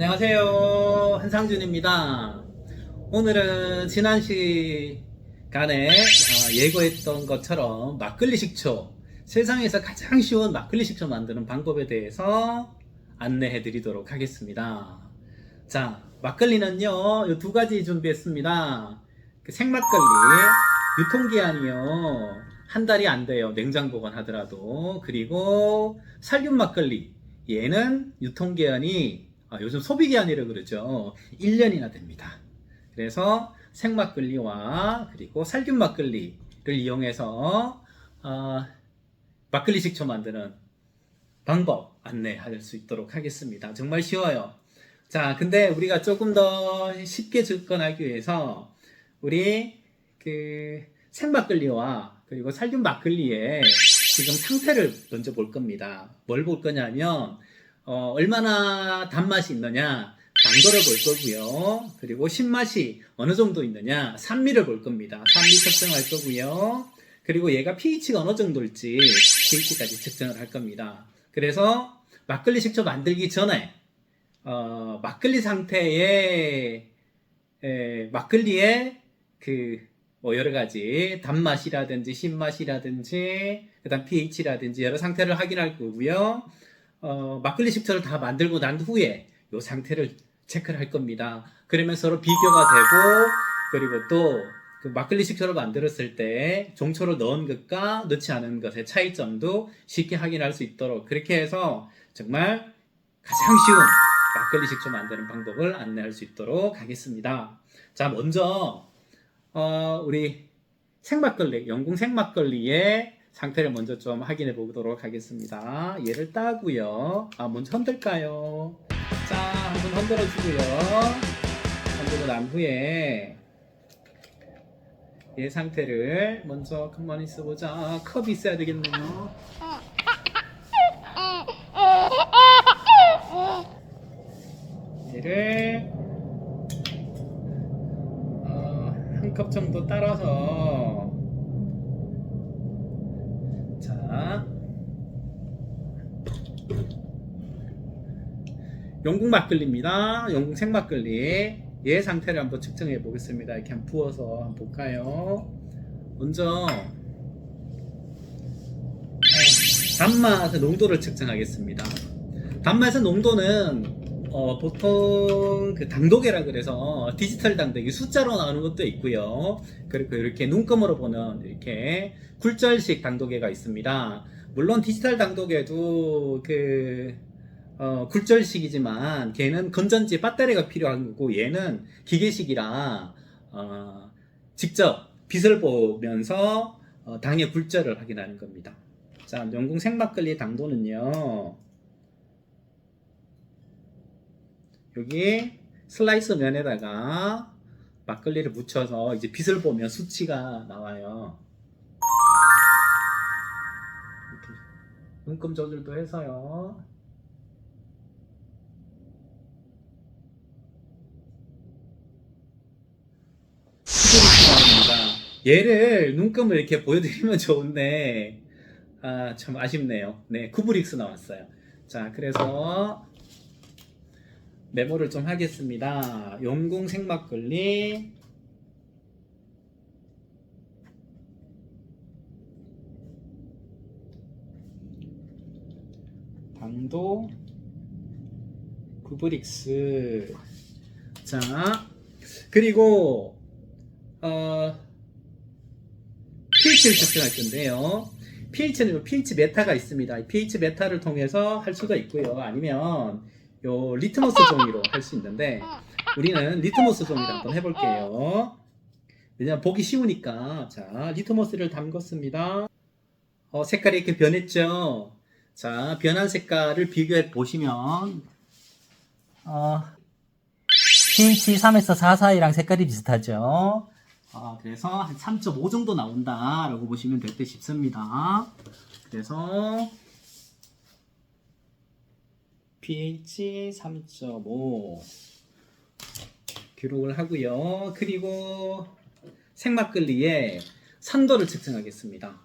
안녕하세요. 한상준입니다. 오늘은 지난 시간에 어, 예고했던 것처럼 막걸리 식초, 세상에서 가장 쉬운 막걸리 식초 만드는 방법에 대해서 안내해 드리도록 하겠습니다. 자, 막걸리는요, 이 두 가지 준비했습니다. 그 생막걸리, 유통기한이요, 한 달이 안 돼요. 냉장 보관하더라도. 그리고 살균 막걸리, 얘는 유통기한이 아, 요즘 소비기한이라고 그러죠. 1년이나 됩니다. 그래서 생막걸리와 그리고 살균 막걸리를 이용해서 어, 막걸리 식초 만드는 방법 안내할 수 있도록 하겠습니다. 정말 쉬워요. 자, 근데 우리가 조금 더 쉽게 접근하기 위해서 우리 그 생막걸리와 그리고 살균 막걸리의 지금 상태를 먼저 볼 겁니다. 뭘 볼 거냐면 어, 얼마나 단맛이 있느냐 당도를 볼 거고요. 그리고 신맛이 어느 정도 있느냐 산미를 볼 겁니다. 산미 측정할 거고요. 그리고 얘가 pH가 어느 정도일지 pH까지 측정을 할 겁니다. 그래서 막걸리 식초 만들기 전에 어, 막걸리 상태의 에, 막걸리의 그 뭐 여러 가지 단맛이라든지 신맛이라든지 그다음 pH라든지 여러 상태를 확인할 거고요. 어, 막걸리 식초를 다 만들고 난 후에 이 상태를 체크를 할 겁니다. 그러면 서로 비교가 되고 그리고 또 그 막걸리 식초를 만들었을 때 종초를 넣은 것과 넣지 않은 것의 차이점도 쉽게 확인할 수 있도록 그렇게 해서 정말 가장 쉬운 막걸리 식초 만드는 방법을 안내할 수 있도록 하겠습니다. 자, 먼저 어, 우리 생막걸리, 영궁 생막걸리의 상태를 먼저 좀 확인해 보도록 하겠습니다. 얘를 따고요. 아, 먼저 흔들까요? 자, 한번 흔들어 주고요. 흔들고 난 후에 얘 상태를 먼저 가만히 있어 보자. 컵이 있어야 되겠네요. 얘를 어, 한 컵 정도 따라서 자 영국 막걸리입니다. 영국 생막걸리 얘 상태를 한번 측정해 보겠습니다. 이렇게 한번 부어서 한번 볼까요? 먼저 어, 단맛의 농도를 측정하겠습니다. 단맛의 농도는 어, 보통 그 당도계라 그래서 디지털 당도계 숫자로 나오는 것도 있고요. 그리고 이렇게 눈금으로 보는 이렇게 굴절식 당도계가 있습니다. 물론 디지털 당도계도 그 어, 굴절식이지만 걔는 건전지 배터리가 필요한 거고 얘는 기계식이라 어, 직접 빛을 보면서 어, 당의 굴절을 확인하는 겁니다. 자, 영궁 생막걸리 당도는요. 여기 슬라이스 면에다가 막걸리를 묻혀서 이제 빛을 보면 수치가 나와요. 이렇게 눈금 조절도 해서요. 수고리스나옵니다 얘를 눈금을 이렇게 보여드리면 좋은데 아 참 아쉽네요. 네, 쿠브릭스 나왔어요. 자, 그래서 메모를 좀 하겠습니다. 용궁 생막걸리 당도 구브릭스 자 그리고 어 pH를 측정할 건데요. pH는 pH 메타가 있습니다. pH 메타를 통해서 할 수가 있고요. 아니면 요 리트머스 종이로 할 수 있는데 우리는 리트머스 종이로 한번 해볼게요. 왜냐면 보기 쉬우니까 자 리트머스를 담궜습니다. 어, 색깔이 이렇게 변했죠. 자 변한 색깔을 비교해 보시면 어, pH 3에서 4 사이랑 색깔이 비슷하죠. 어, 그래서 한 3.5 정도 나온다라고 보시면 될 듯 싶습니다. 그래서 pH 3.5 기록을 하고요. 그리고 생막걸리의 산도를 측정하겠습니다.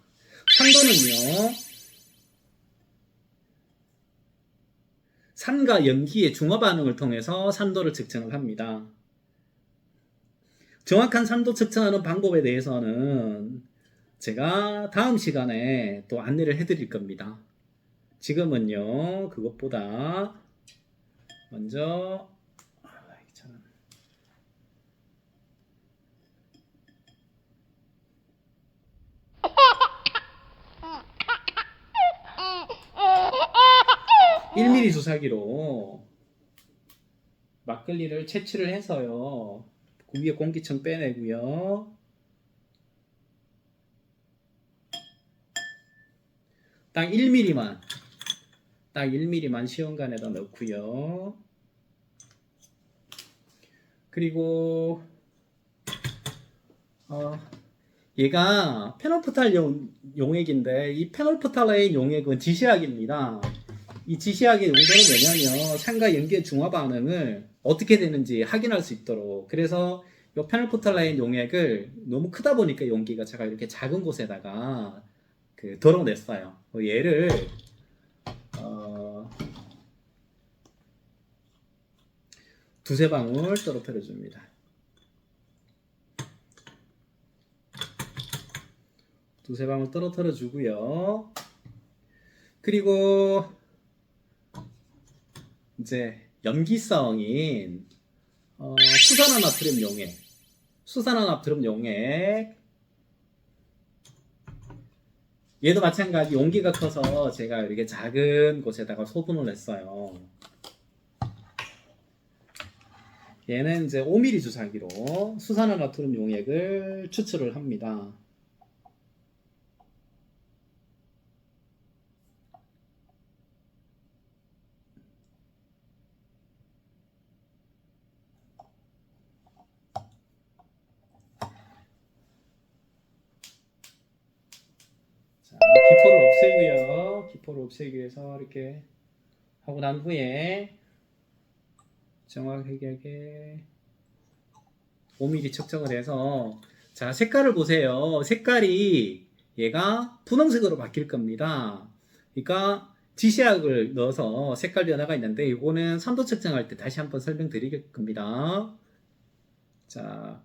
산도는요. 산과 염기의 중화 반응을 통해서 산도를 측정을 합니다. 정확한 산도 측정하는 방법에 대해서는 제가 다음 시간에 또 안내를 해드릴 겁니다. 지금은요, 그것보다 먼저, 아, 이게 참. (1 m m 주사기로) 막걸리를 채취를 해서요 그 위에 공기층 빼내고요. 딱 1mm만. 딱 1mm만 시험관에다 넣고요. 그리고 어, 얘가 페놀프탈 용, 용액인데 이 페놀프탈의 용액은 지시약입니다. 이 지시약의 용도는 뭐냐면 산과 연기의 중화 반응을 어떻게 되는지 확인할 수 있도록 그래서 이 페놀프탈라인 용액을 너무 크다 보니까 용기가 제가 이렇게 작은 곳에다가 그 덜어냈어요. 어, 얘를 어, 두세 방울 떨어뜨려 줍니다. 두세 방울 떨어뜨려 주고요. 그리고 이제 염기성인 어, 수산화 나트륨 용액, 수산화 나트륨 용액. 얘도 마찬가지 용기가 커서 제가 이렇게 작은 곳에다가 소분을 했어요. 얘는 이제 5mm 주사기로 수산화 나트륨 용액을 추출을 합니다. 자, 기포를 기포를 없애기 위해서 이렇게 하고 난 후에 정확하게 5mm 측정을 해서 자 색깔을 보세요. 색깔이 얘가 분홍색으로 바뀔 겁니다. 그러니까 지시약을 넣어서 색깔 변화가 있는데 이거는 산도 측정할 때 다시 한번 설명드릴 겁니다. 자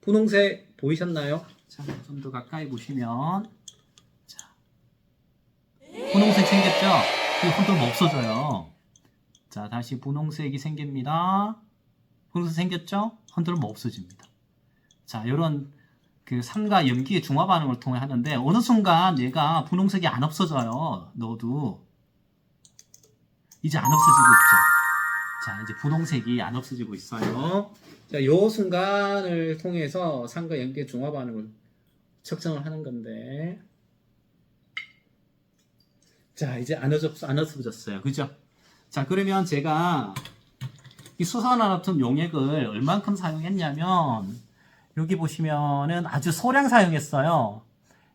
분홍색 보이셨나요? 자, 좀 더 가까이 보시면 분홍색 생겼죠? 이 흔들면 없어져요. 자, 다시 분홍색이 생깁니다. 분홍색 생겼죠? 흔들면 없어집니다. 자, 이런 그 산과 염기의 중화 반응을 통해 하는데 어느 순간 얘가 분홍색이 안 없어져요. 넣어도 이제 안 없어지고 있죠. 자, 이제 분홍색이 안 없어지고 있어요. 자, 요 순간을 통해서 산과 염기의 중화 반응을 측정을 하는 건데 자, 이제 안, 어져, 안 없어졌어요. 그죠? 자, 그러면 제가 이 수산화납품 용액을 얼만큼 사용했냐면, 여기 보시면은 아주 소량 사용했어요.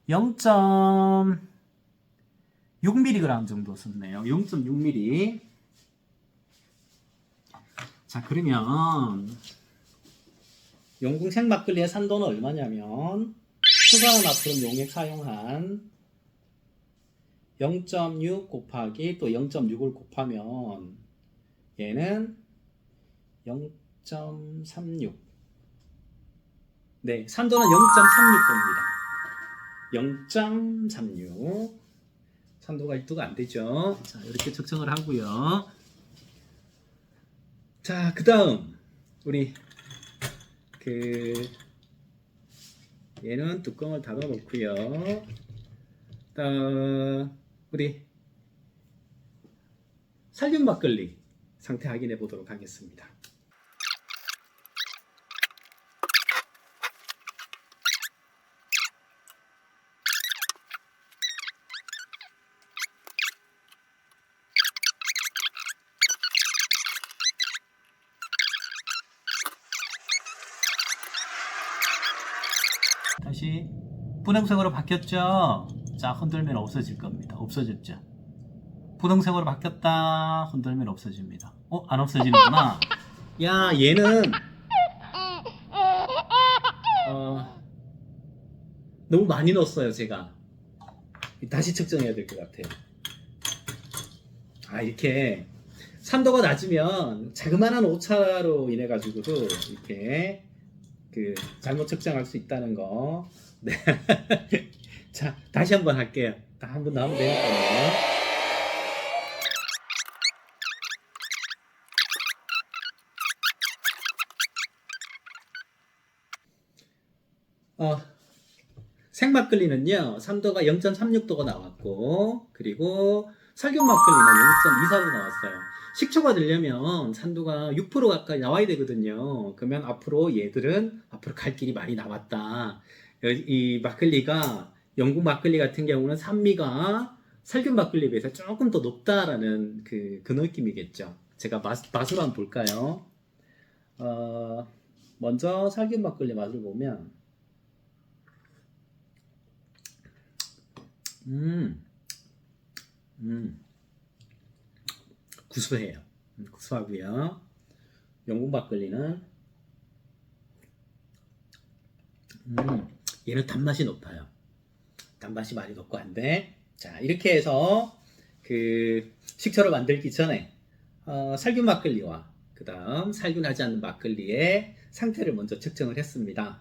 0.6mg 정도 썼네요. 0.6mg. 자, 그러면, 영궁 생 막걸리의 산도는 얼마냐면, 수산화납품 용액 사용한 0.6 곱하기 또 0.6을 곱하면 얘는 0.36 네, 산도는 0.36겁니다. 0.36 산도가 1도가 안 되죠. 자, 이렇게 측정을 하고요. 자, 그 다음 우리 그 얘는 뚜껑을 닫아 놓고요. 어, 우리 살균 막걸리 상태 확인해 보도록 하겠습니다. 다시 분홍색으로 바뀌었죠? 자, 흔들면 없어질 겁니다. 없어졌죠? 분홍색으로 바뀌었다. 흔들면 없어집니다. 어? 안 없어지는구나. 야, 얘는 어, 너무 많이 넣었어요, 제가. 다시 측정해야 될 것 같아요. 아, 이렇게 산도가 낮으면 자그마한 오차로 인해 가지고도 이렇게 그 잘못 측정할 수 있다는 거. 네. 자, 다시 한번 할게요. 한번더 하면 되니까요. 어, 생막걸리는요, 산도가 0.36도가 나왔고, 그리고 살균 막걸리는 0.24도 나왔어요. 식초가 되려면 산도가 6% 가까이 나와야 되거든요. 그러면 앞으로 얘들은 앞으로 갈 길이 많이 남았다. 이 막걸리가 영국 막걸리 같은 경우는 산미가 살균 막걸리에 비해서 조금 더 높다라는 그, 그 느낌이겠죠. 제가 맛, 맛으로 한번 볼까요? 어, 먼저 살균 막걸리 맛을 보면 음, 음, 구수해요. 음, 구수하고요. 영국 막걸리는 음, 얘는 단맛이 높아요. 단맛이 많이 높고 한데, 자 이렇게 해서 그 식초를 만들기 전에 어, 살균 막걸리와 그 다음 살균하지 않는 막걸리의 상태를 먼저 측정을 했습니다.